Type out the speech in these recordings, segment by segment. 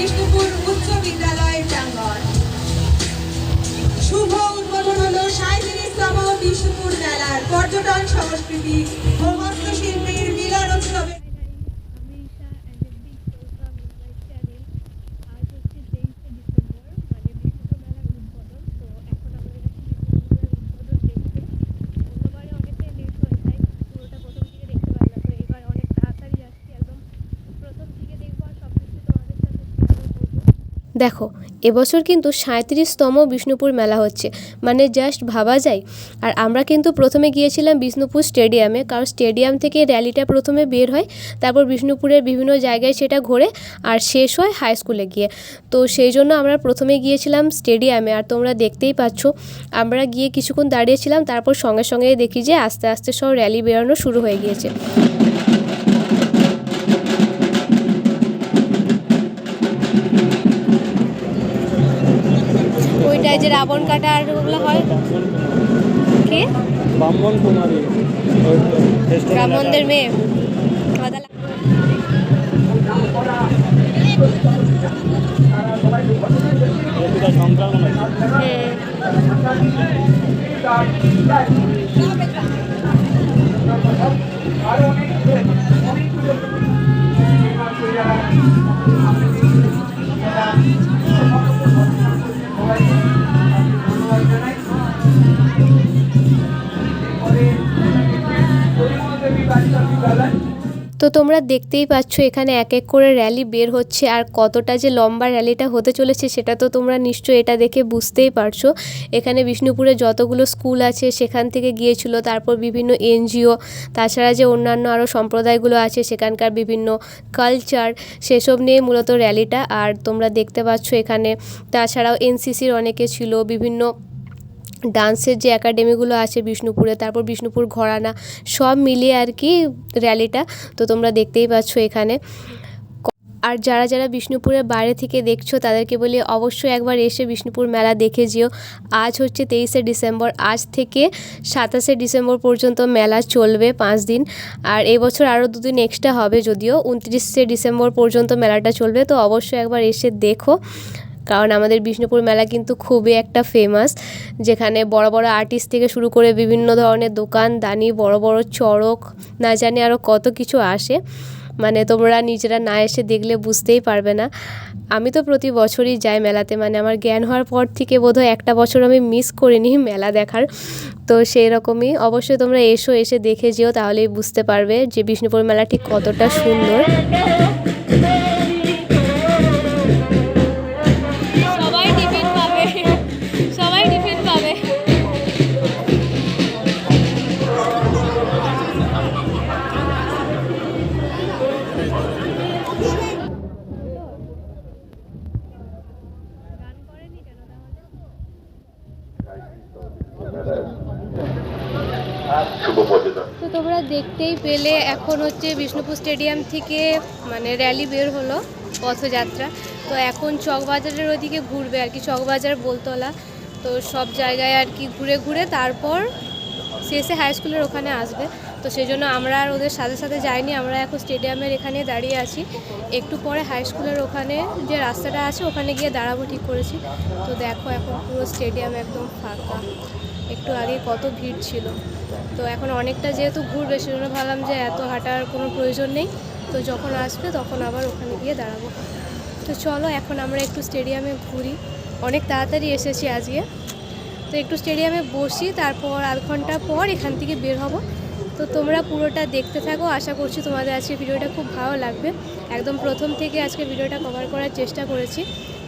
বিষ্ণুপুর উচ্চ বিদ্যালয়ের প্রাঙ্গণ। শুভ উদ্বোধন হলো সাঁত্রিশতম বিষ্ণুপুর মেলার পর্যটন সংস্কৃতি ও হস্তশিল্পীর মিলন উৎসবে আমি Isha and a big welcome in my channel আজ হচ্ছে তেইশে ডিসেম্বর মানে বিষ্ণুপুর মেলার উদ্বোধন তো এখন আমাদের কাছে বিষ্ণুপুর মেলার উদ্বোধন দেখতে অন্যবারে অনেকটাই লেট হয়ে যায় পুরোটা প্রথম থেকে দেখতে পাই না তো এবার অনেক তাড়াতাড়ি আসছি একদম প্রথম থেকে দেখব আর সব কিছু তোমাদের সাথে শেয়ারও করব দেখো, এবছর কিন্তু সাঁত্রিশতম বিষ্ণুপুর মেলা হচ্ছে। মানে জাস্ট ভাবা যায়। আর আমরা কিন্তু প্রথমে গিয়েছিলাম বিষ্ণুপুর স্টেডিয়ামে, কারণ স্টেডিয়াম থেকে র্যালিটা প্রথমে বের হয়, তারপর বিষ্ণুপুরের বিভিন্ন জায়গায় সেটা ঘোরে, আর শেষ হয় হাই স্কুলে গিয়ে। তো সেই জন্য আমরা প্রথমে গিয়েছিলাম স্টেডিয়ামে, আর তোমরা দেখতেই পাচ্ছ, আমরা গিয়ে কিছুক্ষণ দাঁড়িয়েছিলাম, তারপর সঙ্গে সঙ্গে দেখি যে আস্তে আস্তে সব র্যালি বেরোনো শুরু হয়ে গিয়েছে। যে রাবণ কাটা আর ওগুলো হয়? কি? ব্রাহ্মণ কুমারী। ব্রাহ্মণদের মেয়ে। আলাদা লাগ- এটা তো তোমরা দেখতেই পাচ্ছ এখানে এক এক করে র্যালি বের হচ্ছে আর কতটা যে লম্বা র্যালিটা হতে চলেছে সেটা তো তোমরা নিশ্চয়ই এটা দেখে বুঝতেই পারছ। এখানে বিষ্ণুপুরে যতগুলো স্কুল আছে সেখান থেকে গিয়েছিল, তারপর বিভিন্ন এনজিও, তাছাড়া যে অন্যান্য আরও সম্প্রদায়গুলো আছে সেখানকার বিভিন্ন কালচার সেসব নিয়ে মূলত র্যালিটা আর তোমরা দেখতে পাচ্ছ এখানে, তাছাড়াও এনসিসির অনেকে ছিল, বিভিন্ন ডান্সের যে একাডেমিগুলো আছে বিষ্ণুপুরে, তারপর বিষ্ণুপুর ঘরানা, সব মিলিয়ে আর কি র্যালিটা, তো তোমরা দেখতেই পাচ্ছ এখানে। আর যারা যারা বিষ্ণুপুরের বাইরে থেকে দেখছ, তাদেরকে বলি অবশ্যই একবার এসে বিষ্ণুপুর মেলা দেখে যেও। আজ হচ্ছে তেইশে ডিসেম্বর, আজ থেকে সাতাশে ডিসেম্বর পর্যন্ত মেলা চলবে পাঁচ দিন। আর এবছর আরও দুদিন এক্সট্রা হবে যদিও, উনত্রিশে ডিসেম্বর পর্যন্ত মেলাটা চলবে, তো অবশ্যই একবার এসে দেখো। কারণ আমাদের বিষ্ণুপুর মেলা কিন্তু খুবই একটা ফেমাস যেখানে বড় বড় আর্টিস্ট থেকে শুরু করে বিভিন্ন ধরনের দোকান, দানি, বড় বড় চড়ক, না জানি আরও কত কিছু আসে। মানে তোমরা নিজেরা না এসে দেখলে বুঝতেই পারবে না। আমি তো প্রতি বছরই যাই মেলাতে মানে আমার জ্ঞান হওয়ার পর থেকে বোধহয় একটা বছর আমি মিস করিনি মেলা দেখার। তো সেই রকমই অবশ্যই তোমরা এসো, এসে দেখে যেও, তাহলেই বুঝতে পারবে যে বিষ্ণুপুর মেলা ঠিক কতটা সুন্দর। তো তোমরা দেখতেই পেলে এখন হচ্ছে বিষ্ণুপুর স্টেডিয়াম থেকে মানে র্যালি বের হলো পথযাত্রা। তো এখন চকবাজারের ওইদিকে ঘুরবে আর কি, চকবাজার, বলতলা। তো সব জায়গায় আর কি ঘুরে ঘুরে তারপর শেষে হাই স্কুলের ওখানে আসবে। তো সেই জন্য আমরা আর ওদের সাথে সাথে যাইনি, আমরা এখন স্টেডিয়ামের এখানে দাঁড়িয়ে আছি। একটু পরে হাই স্কুলের ওখানে যে রাস্তাটা আছে, ওখানে গিয়ে দাঁড়াবো ঠিক করেছি। তো দেখো এখন পুরো স্টেডিয়াম একদম ফাঁকা। একটু আগে কত ভিড় ছিল। তো এখন অনেকটা যেহেতু ঘুরবে, সেজন্য ভাবলাম যে এত হাঁটার কোনো প্রয়োজন নেই। তো যখন আসবে, তখন আবার ওখানে গিয়ে দাঁড়াবো। তো চলো এখন আমরা একটু স্টেডিয়ামে ঘুরি। অনেক তাড়াতাড়ি এসেছি আজকে। তো একটু স্টেডিয়ামে বসি, তারপর আধ ঘণ্টা পর এখান থেকে বের হব। তো তোমরা পুরোটা দেখতে থাকো, আশা করছি তোমাদের আজকে ভিডিওটা খুব ভালো লাগবে। একদম প্রথম থেকে আজকে ভিডিওটা কভার করার চেষ্টা করেছি।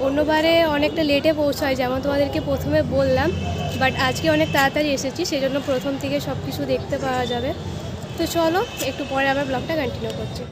অন্যবারে অনেকটা লেটে পৌঁছায়, যেমন তোমাদেরকে প্রথমে বললাম বাট আজকে অনেক তাড়াতাড়ি এসেছি সেই জন্য প্রথম থেকে সব কিছু দেখতে পাওয়া যাবে। তো চলো, একটু পরে আবার ব্লগটা কন্টিনিউ করছি।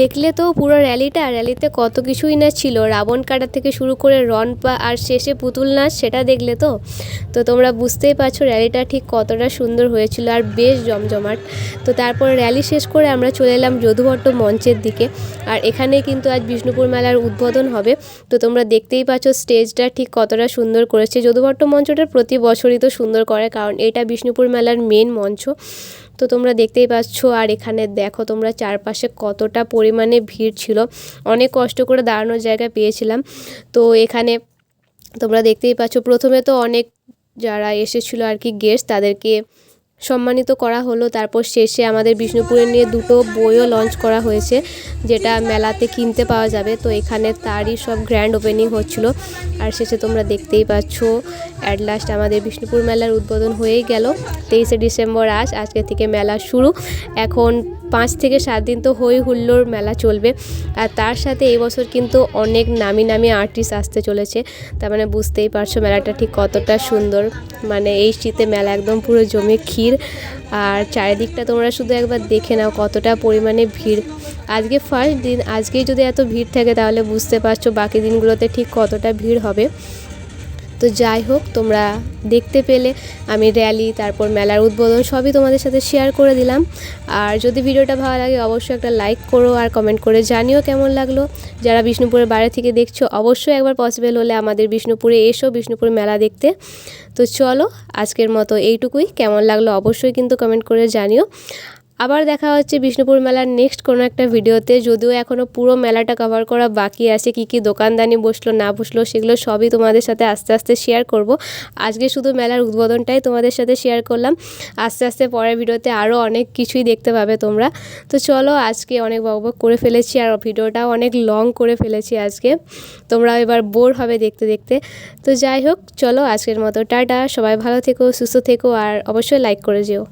দেখলে তো পুরো র্যালিটা, র্যালিতে কত কিছুই না ছিল। রাবণ কাটা থেকে শুরু করে রন পা, আর শেষে পুতুল নাচ, সেটা দেখলে তো? তো তোমরা বুঝতেই পারছ র্যালিটা ঠিক কতটা সুন্দর হয়েছিল, আর বেশ জমজমাট। তো তারপর র্যালি শেষ করে আমরা চলে এলাম যদুভট্ট মঞ্চের দিকে। আর এখানে কিন্তু আজ বিষ্ণুপুর মেলার উদ্বোধন হবে। তো তোমরা দেখতেই পাচ্ছ স্টেজটা ঠিক কতটা সুন্দর করেছে। যদুভট্ট মঞ্চটা প্রতি বছরই তো সুন্দর করে, কারণ এটা বিষ্ণুপুর মেলার মেন মঞ্চ। তো তোমরা দেখতেই পাচ্ছ, আর এখানে দেখো তোমরা চারপাশে কতটা পরিমাণে ভিড় ছিল। অনেক কষ্ট করে দাঁড়ানোর জায়গা পেয়েছিলাম। তো এখানে তোমরা দেখতেই পাচ্ছ, প্রথমে তো অনেক যারা এসেছিল আর কি গেস্ট তাদেরকে সম্মানিত করা হলো। তারপর শেষে আমাদের বিষ্ণুপুরে নিয়ে দুটো বইও লঞ্চ করা হয়েছে, যেটা মেলাতে কিনতে পাওয়া যাবে। তো এখানে তারই সব গ্র্যান্ড ওপেনিং হচ্ছিল। আর শেষে তোমরা দেখতেই পাচ্ছ অ্যাট লাস্ট আমাদের বিষ্ণুপুর মেলার উদ্বোধন হয়েই গেল। তেইশে ডিসেম্বর আজ, আজকে থেকে মেলা শুরু। এখন পাঁচ থেকে সাত দিন তো হই হুল্লোড় মেলা চলবে। আর তার সাথে এই বছর কিন্তু অনেক নামি নামি আর্টিস্ট আসতে চলেছে। তার মানে বুঝতেই পারছ মেলাটা ঠিক কতটা সুন্দর। মানে এই শীতে মেলা একদম পুরো জমে ক্ষীর। আর চারিদিকটা তোমরা শুধু একবার দেখে নাও কতটা পরিমাণে ভিড়। আজকে ফার্স্ট দিন, আজকেই যদি এত ভিড় থাকে তাহলে বুঝতে পারছ বাকি দিনগুলোতে ঠিক কতটা ভিড় হবে। তো যাই হোক, তোমরা দেখতে পেলে। আমি র্যালি তারপর মেলার উদ্বোধন সবই তোমাদের সাথে শেয়ার করে দিলাম। আর যদি ভিডিওটা ভালো লাগে, অবশ্যই একটা লাইক করো আর কমেন্ট করে জানিও কেমন লাগল। যারা বিষ্ণুপুরের বাইরে থেকে দেখছ, অবশ্যই একবার পসিবল হলে আমাদের বিষ্ণুপুরে এসো, বিষ্ণুপুর মেলা দেখতে। তো চলো, আজকের মতো এইটুকুই। কেমন লাগল, অবশ্যই কিন্তু কমেন্ট করে জানিও। আবার দেখা হচ্ছে বিষ্ণুপুর মেলার নেক্সট কোনো একটা ভিডিওতে, যদিও এখনও পুরো মেলাটা কভার করা বাকি আছে, কি কি দোকানদানি বসল, না বসল, সেগুলো সবই তোমাদের সাথে আস্তে আস্তে শেয়ার করব। আজকে শুধু মেলার উদ্বোধনটাই তোমাদের সাথে শেয়ার করলাম। আস্তে আস্তে পরের ভিডিওতে আরও অনেক কিছুই দেখতে পাবে তোমরা। তো চলো আজকে অনেক বকবক করে ফেলেছি, আর ভিডিওটাও অনেক লং করে ফেলেছি আজকে। তোমরা এবার বোর হবে দেখতে দেখতে। তো যাই হোক, চলো আজকের মতো, টাটা, সবাই ভালো থেকো, সুস্থ থেকো, আর অবশ্যই লাইক করে যেও।